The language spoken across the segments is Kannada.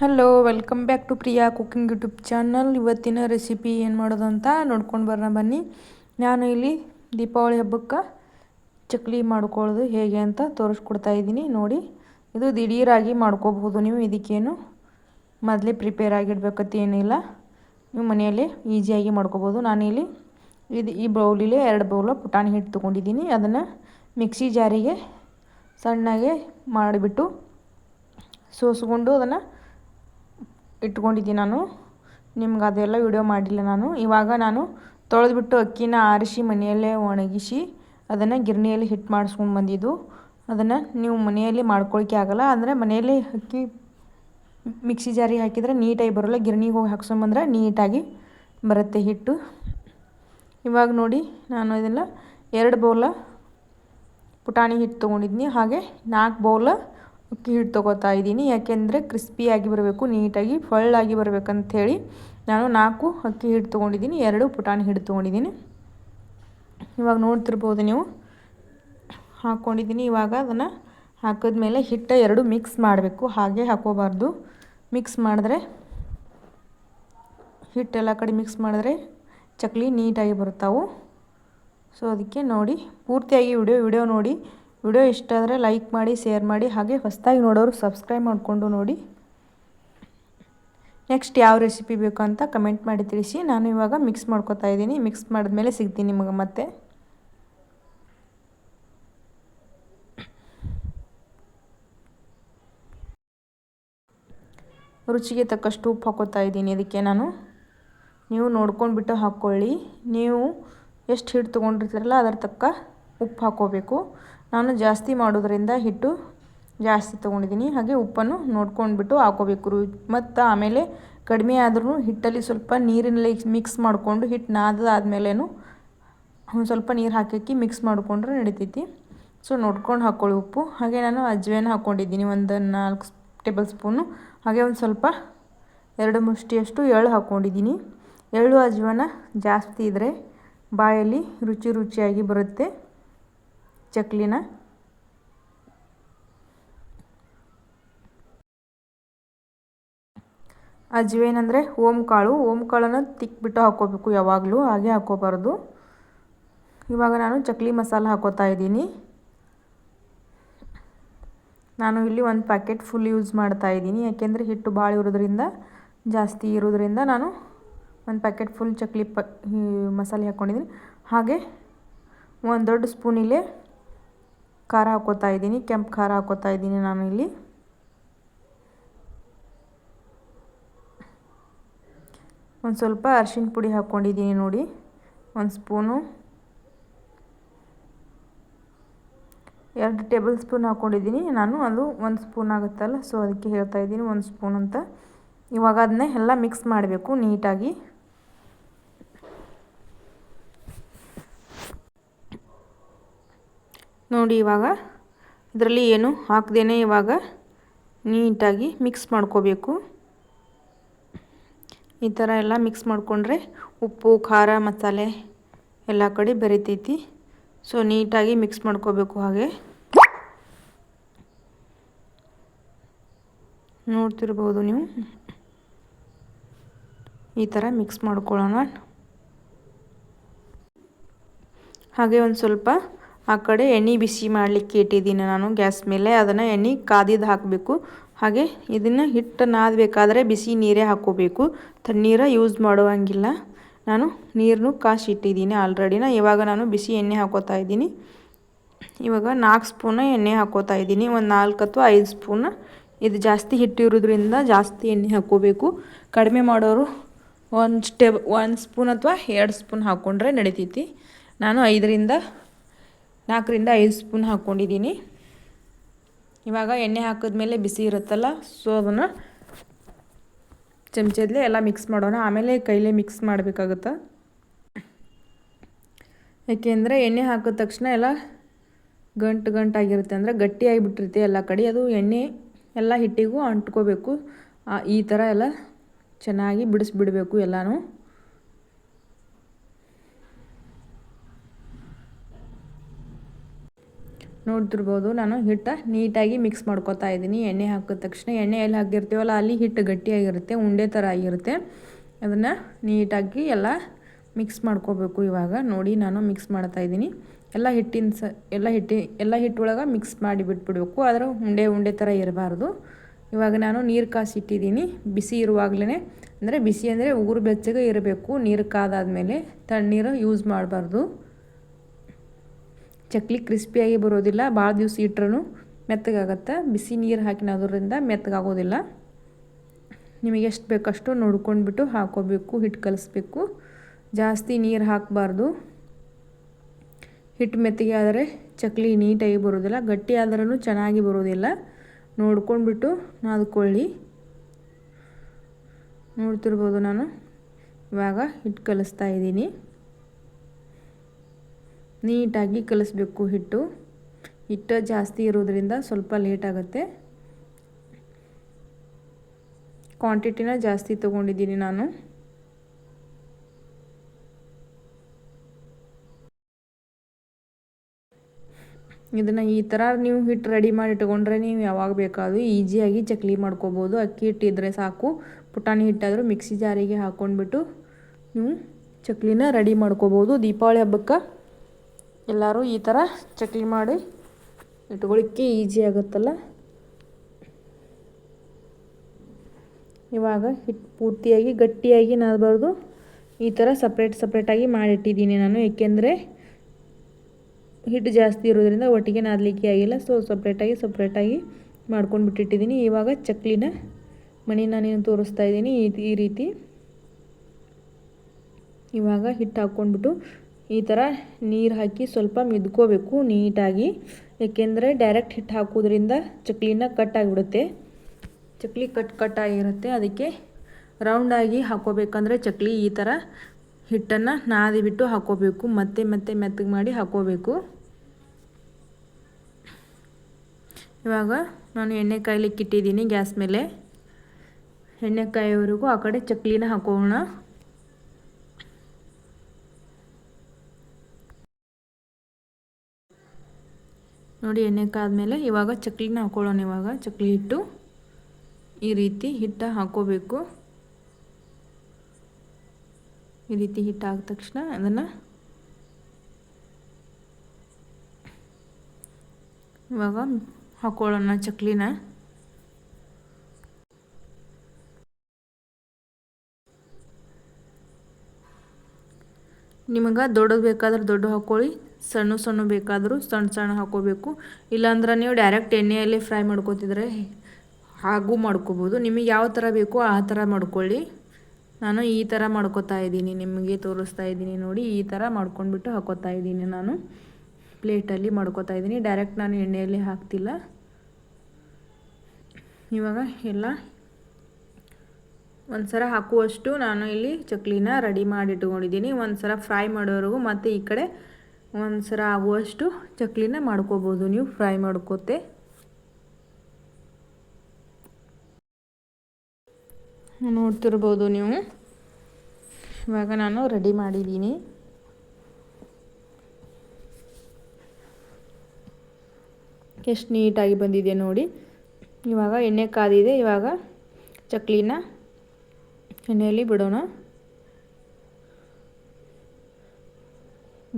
Hello welcome back to Priya cooking YouTube channel ಇವತ್ತಿನ ರೆಸಿಪಿ ಏನು ಮಾಡೋದು ಅಂತ ನೋಡ್ಕೊಂಡು ಬರೋಣ ಬನ್ನಿ. ನಾನು ಇಲ್ಲಿ ದೀಪಾವಳಿ ಹಬ್ಬಕ್ಕೆ ಚಕ್ಲಿ ಮಾಡ್ಕೊಳ್ಳೋದು ಹೇಗೆ ಅಂತ ತೋರಿಸ್ಕೊಡ್ತಾ ಇದ್ದೀನಿ. ನೋಡಿ, ಇದು ದಿಢೀರಾಗಿ ಮಾಡ್ಕೋಬಹುದು ನೀವು. ಇದಕ್ಕೇನು ಮೊದಲೇ ಪ್ರಿಪೇರ್ ಏನಿಲ್ಲ. ನೀವು ಮನೆಯಲ್ಲೇ ಈಸಿಯಾಗಿ ಮಾಡ್ಕೋಬೋದು ನಾನಿಲ್ಲಿ ಇದು ಈ ಬೌಲಿಲೇ ಎರಡು ಬೌಲ ಪುಟಾಣಿ ಹಿಟ್ಟು ತೊಗೊಂಡಿದ್ದೀನಿ. ಅದನ್ನು ಮಿಕ್ಸಿ ಜಾರಿಗೆ ಸಣ್ಣಗೆ ಮಾಡಿಬಿಟ್ಟು ಸೋಸ್ಕೊಂಡು ಅದನ್ನು ಇಟ್ಕೊಂಡಿದ್ದೀನಿ ನಾನು. ನಿಮ್ಗೆ ಅದೆಲ್ಲ ವಿಡಿಯೋ ಮಾಡಿಲ್ಲ ನಾನು. ಇವಾಗ ನಾನು ತೊಳೆದ್ಬಿಟ್ಟು ಅಕ್ಕಿನ ಆರಿಸಿ ಮನೆಯಲ್ಲೇ ಒಣಗಿಸಿ ಅದನ್ನು ಗಿರಣಿಯಲ್ಲಿ ಹಿಟ್ಟು ಮಾಡಿಸ್ಕೊಂಡು ಬಂದಿದ್ದು. ಅದನ್ನು ನೀವು ಮನೆಯಲ್ಲಿ ಮಾಡ್ಕೊಳ್ಳಿಕ್ಕೆ ಆಗಲ್ಲ. ಅಂದರೆ ಮನೆಯಲ್ಲಿ ಅಕ್ಕಿ ಮಿಕ್ಸಿ ಜಾರಿಗೆ ಹಾಕಿದರೆ ನೀಟಾಗಿ ಬರೋಲ್ಲ. ಗಿರಣಿಗೆ ಹೋಗಿ ಹಾಕ್ಸ್ಕೊಂಬಂದ್ರೆ ನೀಟಾಗಿ ಬರುತ್ತೆ ಹಿಟ್ಟು. ಇವಾಗ ನೋಡಿ ನಾನು ಇದನ್ನು ಎರಡು ಬೌಲ ಪುಟಾಣಿ ಹಿಟ್ಟು ತೊಗೊಂಡಿದ್ದೀನಿ. ಹಾಗೆ ನಾಲ್ಕು ಬೌಲ ಅಕ್ಕಿ ಹಿಟ್ಟು ತೊಗೋತಾ ಇದ್ದೀನಿ. ಯಾಕೆಂದರೆ ಕ್ರಿಸ್ಪಿಯಾಗಿ ಬರಬೇಕು, ನೀಟಾಗಿ ಫಳ್ಳಾಗಿ ಬರಬೇಕಂಥೇಳಿ ನಾನು ನಾಲ್ಕು ಅಕ್ಕಿ ಹಿಟ್ಟು ತೊಗೊಂಡಿದ್ದೀನಿ, ಎರಡು ಪುಟಾಣಿ ಹಿಟ್ಟು ತೊಗೊಂಡಿದ್ದೀನಿ. ಇವಾಗ ನೋಡ್ತಿರ್ಬೋದು ನೀವು. ಹಾಕ್ಕೊಂಡಿದ್ದೀನಿ ಇವಾಗ ಅದನ್ನು ಹಾಕಿದ್ಮೇಲೆ ಹಿಟ್ಟು ಎರಡು ಮಿಕ್ಸ್ ಮಾಡಬೇಕು. ಹಾಗೆ ಹಾಕೋಬಾರ್ದು. ಮಿಕ್ಸ್ ಮಾಡಿದ್ರೆ ಹಿಟ್ಟೆಲ್ಲ ಕಡೆ ಮಿಕ್ಸ್ ಮಾಡಿದ್ರೆ ಚಕ್ಲಿ ನೀಟಾಗಿ ಬರ್ತಾವೆ ಸೊ ಅದಕ್ಕೆ ನೋಡಿ, ಪೂರ್ತಿಯಾಗಿ ವಿಡಿಯೋ ವಿಡಿಯೋ ನೋಡಿ. ವಿಡಿಯೋ ಇಷ್ಟ ಆದರೆ ಲೈಕ್ ಮಾಡಿ, ಶೇರ್ ಮಾಡಿ, ಹಾಗೆ ಹೊಸದಾಗಿ ನೋಡೋರು ಸಬ್ಸ್ಕ್ರೈಬ್ ಮಾಡಿಕೊಂಡು ನೋಡಿ. ನೆಕ್ಸ್ಟ್ ಯಾವ ರೆಸಿಪಿ ಬೇಕು ಅಂತ ಕಮೆಂಟ್ ಮಾಡಿ ತಿಳಿಸಿ. ನಾನು ಇವಾಗ ಮಿಕ್ಸ್ ಮಾಡ್ಕೊತಾ ಇದ್ದೀನಿ. ಮಿಕ್ಸ್ ಮಾಡಿದ್ಮೇಲೆ ಸಿಗ್ತೀನಿ ನಿಮಗೆ ಮತ್ತೆ. ರುಚಿಗೆ ತಕ್ಕಷ್ಟು ಉಪ್ಪು ಹಾಕೋತಾ ಇದ್ದೀನಿ ಅದಕ್ಕೆ ನಾನು. ನೀವು ನೋಡ್ಕೊಂಡ್ಬಿಟ್ಟು ಹಾಕ್ಕೊಳ್ಳಿ. ನೀವು ಎಷ್ಟು ಹಿಟ್ಟು ತೊಗೊಂಡಿರ್ತೀರಲ್ಲ ಅದರ ತಕ್ಕ ಉಪ್ಪು ಹಾಕ್ಕೋಬೇಕು ನಾನು ಜಾಸ್ತಿ ಮಾಡೋದ್ರಿಂದ ಹಿಟ್ಟು ಜಾಸ್ತಿ ತೊಗೊಂಡಿದ್ದೀನಿ. ಹಾಗೆ ಉಪ್ಪನ್ನು ನೋಡ್ಕೊಂಡ್ಬಿಟ್ಟು ಹಾಕೋಬೇಕು. ರು ಮತ್ತು ಆಮೇಲೆ ಕಡಿಮೆ ಆದ್ರೂ ಹಿಟ್ಟಲ್ಲಿ ಸ್ವಲ್ಪ ನೀರಿನಲ್ಲಿ ಮಿಕ್ಸ್ ಮಾಡಿಕೊಂಡು ಹಿಟ್ಟು ನಾದಾದ್ಮೇಲೇನು ಒಂದು ಸ್ವಲ್ಪ ನೀರು ಹಾಕಿ ಮಿಕ್ಸ್ ಮಾಡಿಕೊಂಡ್ರೆ ನಡಿತೈತಿ. ಸೊ ನೋಡ್ಕೊಂಡು ಹಾಕ್ಕೊಳ್ಳಿ ಉಪ್ಪು. ಹಾಗೆ ನಾನು ಅಜ್ವೇನ ಹಾಕ್ಕೊಂಡಿದ್ದೀನಿ ಒಂದು ನಾಲ್ಕು ಟೇಬಲ್ ಸ್ಪೂನು. ಹಾಗೆ ಒಂದು ಸ್ವಲ್ಪ ಎರಡು ಮುಷ್ಟಿಯಷ್ಟು ಎಳ್ಳು ಹಾಕ್ಕೊಂಡಿದ್ದೀನಿ ಎಳ್ಳು ಅಜ್ವಾನ ಜಾಸ್ತಿ ಇದ್ದರೆ ಬಾಯಲ್ಲಿ ರುಚಿ ರುಚಿಯಾಗಿ ಬರುತ್ತೆ. ಚಕ್ಲಿನ ಅಜ್ವೇನಂದರೆ ಓಮ್ ಕಾಳು ಓಮ್ ಕಾಳನ್ನು ತಿಕ್ಬಿಟ್ಟು ಹಾಕ್ಕೋಬೇಕು ಯಾವಾಗಲೂ. ಹಾಗೆ ಹಾಕ್ಕೋಬಾರ್ದು. ಇವಾಗ ನಾನು ಚಕ್ಲಿ ಮಸಾಲ ಹಾಕೋತಾ ಇದ್ದೀನಿ. ನಾನು ಇಲ್ಲಿ ಒಂದು ಪ್ಯಾಕೆಟ್ ಫುಲ್ ಯೂಸ್ ಮಾಡ್ತಾ ಇದ್ದೀನಿ. ಯಾಕೆಂದರೆ ಹಿಟ್ಟು ಭಾಳ ಇರೋದ್ರಿಂದ, ಜಾಸ್ತಿ ಇರೋದ್ರಿಂದ ನಾನು ಒಂದು ಪ್ಯಾಕೆಟ್ ಫುಲ್ ಚಕ್ಲಿ ಪ ಮಸಾಲೆ ಹಾಕ್ಕೊಂಡಿದ್ದೀನಿ. ಹಾಗೆ ಒಂದು ದೊಡ್ಡ ಸ್ಪೂನಿಲೆ ಖಾರ ಹಾಕೋತಾ ಇದ್ದೀನಿ, ಕೆಂಪು ಖಾರ ಹಾಕೋತಾ ಇದ್ದೀನಿ ನಾನು ಇಲ್ಲಿ. ಒಂದು ಸ್ವಲ್ಪ ಅರ್ಶಿನ ಪುಡಿ ಹಾಕ್ಕೊಂಡಿದ್ದೀನಿ ನೋಡಿ, ಒಂದು ಸ್ಪೂನು. ಎರಡು ಟೇಬಲ್ ಸ್ಪೂನ್ ಹಾಕ್ಕೊಂಡಿದ್ದೀನಿ ನಾನು, ಅದು ಒಂದು ಸ್ಪೂನ್ ಆಗುತ್ತಲ್ಲ, ಸೊ ಅದಕ್ಕೆ ಹೇಳ್ತಾ ಇದ್ದೀನಿ ಒಂದು ಸ್ಪೂನ್ ಅಂತ. ಇವಾಗ ಅದನ್ನೇ ಎಲ್ಲ ಮಿಕ್ಸ್ ಮಾಡಬೇಕು ನೀಟಾಗಿ. ನೋಡಿ ಇವಾಗ. ಇದರಲ್ಲಿ ಏನು ಹಾಕ್ದೇನೆ ಇವಾಗ ನೀಟಾಗಿ ಮಿಕ್ಸ್ ಮಾಡ್ಕೋಬೇಕು. ಈ ಥರ ಎಲ್ಲ ಮಿಕ್ಸ್ ಮಾಡಿಕೊಂಡ್ರೆ ಉಪ್ಪು, ಖಾರ, ಮಸಾಲೆ ಎಲ್ಲ ಕಡೆ ಬೆರಿತೈತಿ. ಸೊ ನೀಟಾಗಿ ಮಿಕ್ಸ್ ಮಾಡ್ಕೋಬೇಕು ಹಾಗೆ. ನೋಡ್ತಿರ್ಬೋದು ನೀವು. ಈ ಥರ ಮಿಕ್ಸ್ ಮಾಡ್ಕೊಳ್ಳೋಣ. ಹಾಗೆ ಒಂದು ಸ್ವಲ್ಪ ಆ ಕಡೆ ಎಣ್ಣೆ ಬಿಸಿ ಮಾಡಲಿಕ್ಕೆ ಇಟ್ಟಿದ್ದೀನಿ ನಾನು ಗ್ಯಾಸ್ ಮೇಲೆ. ಅದನ್ನು ಎಣ್ಣೆ ಕಾದಿದ್ದು ಹಾಕಬೇಕು. ಹಾಗೆ ಇದನ್ನು ಹಿಟ್ಟು ನಾದಬೇಕಾದ್ರೆ ಬಿಸಿ ನೀರೇ ಹಾಕ್ಕೋಬೇಕು. ತಣ್ಣೀರ ಯೂಸ್ ಮಾಡುವಂಗಿಲ್ಲ. ನಾನು ನೀರನ್ನು ಕಾಸಿ ಇಟ್ಟಿದ್ದೀನಿ ಆಲ್ರೆಡಿನ ಇವಾಗ ನಾನು ಬಿಸಿ ಎಣ್ಣೆ ಹಾಕೋತಾ ಇದ್ದೀನಿ. ಇವಾಗ ನಾಲ್ಕು ಸ್ಪೂನ ಎಣ್ಣೆ ಹಾಕೋತಾ ಇದ್ದೀನಿ. ಒಂದು ನಾಲ್ಕು ಅಥವಾ ಐದು ಸ್ಪೂನ. ಇದು ಜಾಸ್ತಿ ಹಿಟ್ಟಿರೋದ್ರಿಂದ ಜಾಸ್ತಿ ಎಣ್ಣೆ ಹಾಕ್ಕೋಬೇಕು. ಕಡಿಮೆ ಮಾಡೋರು ಒಂದು ಸ್ಟೆಬ್ ಒಂದು ಸ್ಪೂನ್ ಅಥವಾ ಎರಡು ಸ್ಪೂನ್ ಹಾಕ್ಕೊಂಡ್ರೆ ನಡಿತೈತಿ. ನಾನು ಐದರಿಂದ ನಾಲ್ಕರಿಂದ ಐದು ಸ್ಪೂನ್ ಹಾಕ್ಕೊಂಡಿದ್ದೀನಿ. ಇವಾಗ ಎಣ್ಣೆ ಹಾಕಿದ್ಮೇಲೆ ಬಿಸಿ ಇರುತ್ತಲ್ಲ ಸೊ ಅದನ್ನು ಚಮಚದಲ್ಲೇ ಎಲ್ಲ ಮಿಕ್ಸ್ ಮಾಡೋಣ. ಆಮೇಲೆ ಕೈಲೇ ಮಿಕ್ಸ್ ಮಾಡಬೇಕಾಗುತ್ತೆ? ಯಾಕೆಂದರೆ ಎಣ್ಣೆ ಹಾಕಿದ ತಕ್ಷಣ ಎಲ್ಲ ಗಂಟು ಗಂಟಾಗಿರುತ್ತೆ. ಅಂದರೆ ಗಟ್ಟಿಯಾಗಿಬಿಟ್ಟಿರುತ್ತೆ ಎಲ್ಲ ಕಡೆ. ಅದು ಎಣ್ಣೆ ಎಲ್ಲ ಹಿಟ್ಟಿಗೂ ಅಂಟ್ಕೋಬೇಕು. ಈ ಥರ ಎಲ್ಲ ಚೆನ್ನಾಗಿ ಬಿಡಿಸ್ಬಿಡಬೇಕು ಎಲ್ಲನೂ. ನೋಡ್ತಿರ್ಬೋದು. ನಾನು ಹಿಟ್ಟು ನೀಟಾಗಿ ಮಿಕ್ಸ್ ಮಾಡ್ಕೊತಾ ಇದ್ದೀನಿ. ಎಣ್ಣೆ ಹಾಕಿದ ತಕ್ಷಣ ಎಣ್ಣೆ ಎಲ್ಲಿ ಹಾಕಿರ್ತೀವಲ್ಲ ಅಲ್ಲಿ ಹಿಟ್ಟು ಗಟ್ಟಿಯಾಗಿರುತ್ತೆ, ಉಂಡೆ ಥರ ಆಗಿರುತ್ತೆ. ಅದನ್ನು ನೀಟಾಗಿ ಎಲ್ಲ ಮಿಕ್ಸ್ ಮಾಡ್ಕೋಬೇಕು ಇವಾಗ. ನೋಡಿ, ನಾನು ಮಿಕ್ಸ್ ಮಾಡ್ತಾ ಇದ್ದೀನಿ. ಎಲ್ಲ ಹಿಟ್ಟಿನ ಸ, ಎಲ್ಲ ಹಿಟ್ಟಿ, ಎಲ್ಲ ಹಿಟ್ಟೊಳಗೆ ಮಿಕ್ಸ್ ಮಾಡಿ ಬಿಟ್ಬಿಡ್ಬೇಕು. ಆದರೆ ಉಂಡೆ ಉಂಡೆ ಥರ ಇರಬಾರ್ದು. ಇವಾಗ ನಾನು ನೀರು ಕಾಸಿಟ್ಟಿದ್ದೀನಿ. ಬಿಸಿ ಇರುವಾಗಲೇ ಅಂದರೆ ಬಿಸಿ ಅಂದರೆ ಉಗುರು ಬೆಚ್ಚಗೆ ಇರಬೇಕು. ನೀರು ಕಾದಾದಮೇಲೆ ತಣ್ಣೀರು ಯೂಸ್ ಮಾಡಬಾರ್ದು. ಚಕ್ಲಿ ಕ್ರಿಸ್ಪಿಯಾಗಿ ಬರೋದಿಲ್ಲ. ಭಾಳ ದಿವಸ ಇಟ್ರೂ ಮೆತ್ತಗಾಗತ್ತೆ. ಬಿಸಿ ನೀರು ಹಾಕಿನೋದ್ರಿಂದ ಮೆತ್ತಗಾಗೋದಿಲ್ಲ. ನಿಮಗೆ ಎಷ್ಟು ಬೇಕಷ್ಟು ನೋಡ್ಕೊಂಡ್ಬಿಟ್ಟು ಹಾಕೋಬೇಕು ಹಿಟ್ಟು ಕಲಿಸ್ಬೇಕು. ಜಾಸ್ತಿ ನೀರು ಹಾಕಬಾರ್ದು. ಹಿಟ್ಟು ಮೆತ್ತಗೆ ಆದರೆ ಚಕ್ಲಿ ನೀಟಾಗಿ ಬರೋದಿಲ್ಲ. ಗಟ್ಟಿ ಆದ್ರೂ ಚೆನ್ನಾಗಿ ಬರೋದಿಲ್ಲ. ನೋಡ್ಕೊಂಡ್ಬಿಟ್ಟು ನಾದ್ಕೊಳ್ಳಿ. ನೋಡ್ತಿರ್ಬೋದು ನಾನು. ಇವಾಗ ಹಿಟ್ಟು ಕಲಿಸ್ತಾ ಇದ್ದೀನಿ. ನೀಟಾಗಿ ಕಲಿಸ್ಬೇಕು ಹಿಟ್ಟು. ಹಿಟ್ಟು ಜಾಸ್ತಿ ಇರೋದ್ರಿಂದ ಸ್ವಲ್ಪ ಲೇಟ್ ಆಗುತ್ತೆ. ಕ್ವಾಂಟಿಟಿನ ಜಾಸ್ತಿ ತೊಗೊಂಡಿದ್ದೀನಿ ನಾನು. ಇದನ್ನು ಈ ಥರ ನೀವು ಹಿಟ್ಟು ರೆಡಿ ಮಾಡಿ ಇಟ್ಕೊಂಡ್ರೆ ನೀವು ಯಾವಾಗ ಬೇಕಾದರೂ ಈಸಿಯಾಗಿ ಚಕ್ಲಿ ಮಾಡ್ಕೋಬೋದು. ಅಕ್ಕಿ ಹಿಟ್ಟಿದ್ರೆ ಸಾಕು. ಪುಟಾಣಿ ಹಿಟ್ಟಾದರೂ ಮಿಕ್ಸಿ ಜಾರಿಗೆ ಹಾಕ್ಕೊಂಡ್ಬಿಟ್ಟು ನೀವು ಚಕ್ಲಿನ ರೆಡಿ ಮಾಡ್ಕೋಬೋದು. ದೀಪಾವಳಿ ಹಬ್ಬಕ್ಕೆ ಎಲ್ಲರೂ ಈ ಥರ ಚಕ್ಲಿ ಮಾಡಿ ಇಟ್ಕೊಳ್ಳಿಕ್ಕೆ ಈಜಿ ಆಗುತ್ತಲ್ಲ? ಇವಾಗ ಹಿಟ್ಟು ಪೂರ್ತಿಯಾಗಿ ಗಟ್ಟಿಯಾಗಿ ನಾದಬಾರ್ದು. ಈ ಥರ ಸಪ್ರೇಟ್ ಸಪ್ರೇಟಾಗಿ ಮಾಡಿಟ್ಟಿದ್ದೀನಿ ನಾನು, ಏಕೆಂದರೆ ಹಿಟ್ಟು ಜಾಸ್ತಿ ಇರೋದ್ರಿಂದ ಒಟ್ಟಿಗೆ ನಾದಲಿಕ್ಕೆ ಆಗಿಲ್ಲ. ಸೊ ಸಪ್ರೇಟಾಗಿ ಸಪ್ರೇಟಾಗಿ ಮಾಡ್ಕೊಂಡು ಬಿಟ್ಟಿಟ್ಟಿದ್ದೀನಿ ಇವಾಗ ಚಕ್ಲಿನ ಮಣಿ ನಾನೇನು ತೋರಿಸ್ತಾ ಇದ್ದೀನಿ ಈ ರೀತಿ. ಇವಾಗ ಹಿಟ್ಟು ಹಾಕ್ಕೊಂಡ್ಬಿಟ್ಟು ಈ ಥರ ನೀರು ಹಾಕಿ ಸ್ವಲ್ಪ ಮಿದ್ಕೋಬೇಕು ನೀಟಾಗಿ. ಏಕೆಂದರೆ ಡೈರೆಕ್ಟ್ ಹಿಟ್ಟು ಹಾಕೋದ್ರಿಂದ ಚಕ್ಲಿನ ಕಟ್ ಆಗಿಬಿಡುತ್ತೆ. ಚಕ್ಲಿ ಕಟ್ ಕಟ್ ಆಗಿರುತ್ತೆ. ಅದಕ್ಕೆ ರೌಂಡಾಗಿ ಹಾಕೋಬೇಕಂದ್ರೆ ಚಕ್ಲಿ ಈ ಥರ ಹಿಟ್ಟನ್ನು ನಾದಿ ಬಿಟ್ಟು ಹಾಕೋಬೇಕು. ಮತ್ತೆ ಮತ್ತೆ ಮೆತ್ತಗೆ ಮಾಡಿ ಹಾಕೋಬೇಕು. ಇವಾಗ ನಾನು ಎಣ್ಣೆ ಕಾಯ್ಲಿಕ್ಕೆ ಇಟ್ಟಿದ್ದೀನಿ ಗ್ಯಾಸ್ ಮೇಲೆ. ಎಣ್ಣೆ ಕಾಯೋವರೆಗೂ ಆ ಕಡೆ ಚಕ್ಲಿನ ಹಾಕೋಣ. ನೋಡಿ ಎಣ್ಣೆ ಕಾದ್ಮೇಲೆ ಇವಾಗ ಚಕ್ಲಿನ ಹಾಕೊಳ್ಳೋಣ ಇವಾಗ. ಚಕ್ಲಿ ಹಿಟ್ಟು ಈ ರೀತಿ ಹಿಟ್ಟು ಹಾಕೋಬೇಕು. ಈ ರೀತಿ ಹಿಟ್ಟು ಹಾಕಿದ ತಕ್ಷಣ ಅದನ್ನು ಇವಾಗ ಹಾಕೊಳ್ಳೋಣ ಚಕ್ಲಿನ. ನಿಮಗೆ ದೊಡ್ಡದು ಬೇಕಾದ್ರೆ ದೊಡ್ಡ ಹಾಕ್ಕೊಳ್ಳಿ ಸಣ್ಣ ಸಣ್ಣ ಬೇಕಾದರೂ ಸಣ್ಣ ಸಣ್ಣ ಹಾಕೋಬೇಕು. ಇಲ್ಲಾಂದ್ರೆ ನೀವು ಡೈರೆಕ್ಟ್ ಎಣ್ಣೆಯಲ್ಲಿ ಫ್ರೈ ಮಾಡ್ಕೋತಿದ್ರೆ ಹಾಗೂ ಮಾಡ್ಕೋಬೋದು. ನಿಮಗೆ ಯಾವ ಥರ ಬೇಕೋ ಆ ಥರ ಮಾಡ್ಕೊಳ್ಳಿ. ನಾನು ಈ ಥರ ಮಾಡ್ಕೋತಾ ಇದ್ದೀನಿ, ನಿಮಗೆ ತೋರಿಸ್ತಾ ಇದ್ದೀನಿ ನೋಡಿ, ಈ ಥರ ಮಾಡ್ಕೊಂಡ್ಬಿಟ್ಟು ಹಾಕೋತಾ ಇದ್ದೀನಿ ನಾನು. ಪ್ಲೇಟಲ್ಲಿ ಮಾಡ್ಕೋತಾ ಇದ್ದೀನಿ. ಡೈರೆಕ್ಟ್ ನಾನು ಎಣ್ಣೆಯಲ್ಲಿ ಹಾಕ್ತಿಲ್ಲ. ಇವಾಗ ಎಲ್ಲ ಒಂದು ಸಲ ಹಾಕುವಷ್ಟು ನಾನು ಇಲ್ಲಿ ಚಕ್ಲಿನ ರೆಡಿ ಮಾಡಿ ಇಟ್ಕೊಂಡಿದ್ದೀನಿ ಒಂದು ಸಲ ಫ್ರೈ ಮಾಡೋವರೆಗೂ ಮತ್ತು ಈ ಕಡೆ ಒಂದು ಸಲ ಆಗುವಷ್ಟು ಚಕ್ಲಿನ ಮಾಡ್ಕೋಬೋದು. ನೀವು ಫ್ರೈ ಮಾಡ್ಕೋತೆ. ನೋಡ್ತಿರ್ಬೋದು ನೀವು. ಇವಾಗ ನಾನು ರೆಡಿ ಮಾಡಿದ್ದೀನಿ. ಎಷ್ಟು ನೀಟಾಗಿ ಬಂದಿದೆ ನೋಡಿ. ಇವಾಗ ಎಣ್ಣೆ ಕಾದಿದೆ. ಇವಾಗ ಚಕ್ಲಿನ ಎಣ್ಣೆಯಲ್ಲಿ ಬಿಡೋಣ.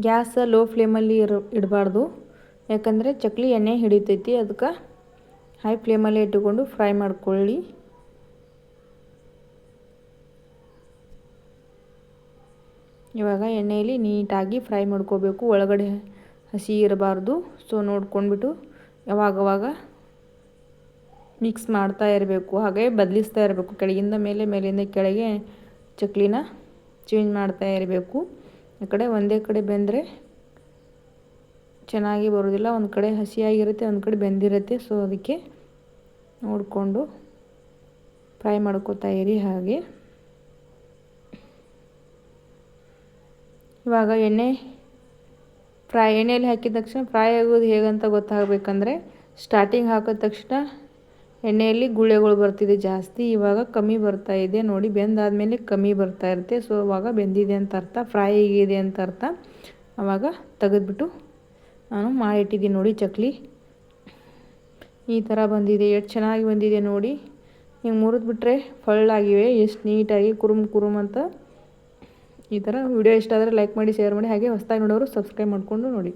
ಗ್ಯಾಸ್ ಲೋ ಫ್ಲೇಮಲ್ಲಿ ಇರ ಇಡಬಾರ್ದು. ಯಾಕಂದರೆ ಚಕ್ಲಿ ಎಣ್ಣೆ ಹಿಡಿತೈತಿ ಅದಕ್ಕೆ ಹೈ ಫ್ಲೇಮಲ್ಲಿ ಇಟ್ಟುಕೊಂಡು ಫ್ರೈ ಮಾಡ್ಕೊಳ್ಳಿ. ಇವಾಗ ಎಣ್ಣೆಯಲ್ಲಿ ನೀಟಾಗಿ ಫ್ರೈ ಮಾಡ್ಕೋಬೇಕು. ಒಳಗಡೆ ಹಸಿ ಇರಬಾರ್ದು. ಸೊ, ನೋಡ್ಕೊಂಡ್ಬಿಟ್ಟು ಯಾವಾಗವಾಗ ಮಿಕ್ಸ್ ಮಾಡ್ತಾ ಇರಬೇಕು, ಹಾಗೆ ಬದಲಿಸ್ತಾ ಇರಬೇಕು. ಕೆಳಗಿಂದ ಮೇಲೆ, ಮೇಲಿಂದ ಕೆಳಗೆ ಚಕ್ಲಿನ ಚೇಂಜ್ ಮಾಡ್ತಾ ಇರಬೇಕು. ಆ ಕಡೆ ಒಂದೇ ಕಡೆ ಬೆಂದರೆ ಚೆನ್ನಾಗಿ ಬರೋದಿಲ್ಲ ಒಂದು ಕಡೆ ಹಸಿಯಾಗಿರುತ್ತೆ, ಒಂದು ಕಡೆ ಬೆಂದಿರುತ್ತೆ. ಸೊ ಅದಕ್ಕೆ ನೋಡಿಕೊಂಡು ಫ್ರೈ ಮಾಡ್ಕೋತಾ ಇರಿ ಹಾಗೆ. ಇವಾಗ ಎಣ್ಣೆ ಫ್ರೈ, ಎಣ್ಣೆಯಲ್ಲಿ ಹಾಕಿದ ತಕ್ಷಣ ಫ್ರೈ ಆಗೋದು ಹೇಗಂತ ಗೊತ್ತಾಗಬೇಕಂದ್ರೆ ಸ್ಟಾರ್ಟಿಂಗ್ ಹಾಕಿದ ತಕ್ಷಣ ಎಣ್ಣೆಯಲ್ಲಿ ಗುಳ್ಳೆಗಳು ಬರ್ತಿದೆ ಜಾಸ್ತಿ, ಇವಾಗ ಕಮ್ಮಿ ಬರ್ತಾ ಇದೆ. ನೋಡಿ, ಬೆಂದಾದಮೇಲೆ ಕಮ್ಮಿ ಬರ್ತಾ ಇರುತ್ತೆ. ಸೊ ಅವಾಗ ಬೆಂದಿದೆ ಅಂತ ಅರ್ಥ, ಫ್ರೈ ಆಗಿದೆ ಅಂತ ಅರ್ಥ. ಆವಾಗ ತೆಗೆದ್ಬಿಟ್ಟು ನಾನು ಮಾಡಿಟ್ಟಿದ್ದೀನಿ ನೋಡಿ ಚಕ್ಲಿ. ಈ ಥರ ಬಂದಿದೆ, ಎಷ್ಟು ಚೆನ್ನಾಗಿ ಬಂದಿದೆ ನೋಡಿ. ಹಿಂಗೆ ಮುರಿದ್ಬಿಟ್ರೆ ಫಳ್ಳಾಗಿವೆ, ಎಷ್ಟು ನೀಟಾಗಿ ಕುರುಮ್ ಕುರುಮ್ ಅಂತ. ಈ ಥರ ವಿಡಿಯೋ ಇಷ್ಟ ಆದರೆ ಲೈಕ್ ಮಾಡಿ, ಶೇರ್ ಮಾಡಿ, ಹಾಗೆ ಹೊಸ್ದಾಗಿ ನೋಡೋರು ಸಬ್ಸ್ಕ್ರೈಬ್ ಮಾಡಿಕೊಂಡು ನೋಡಿ.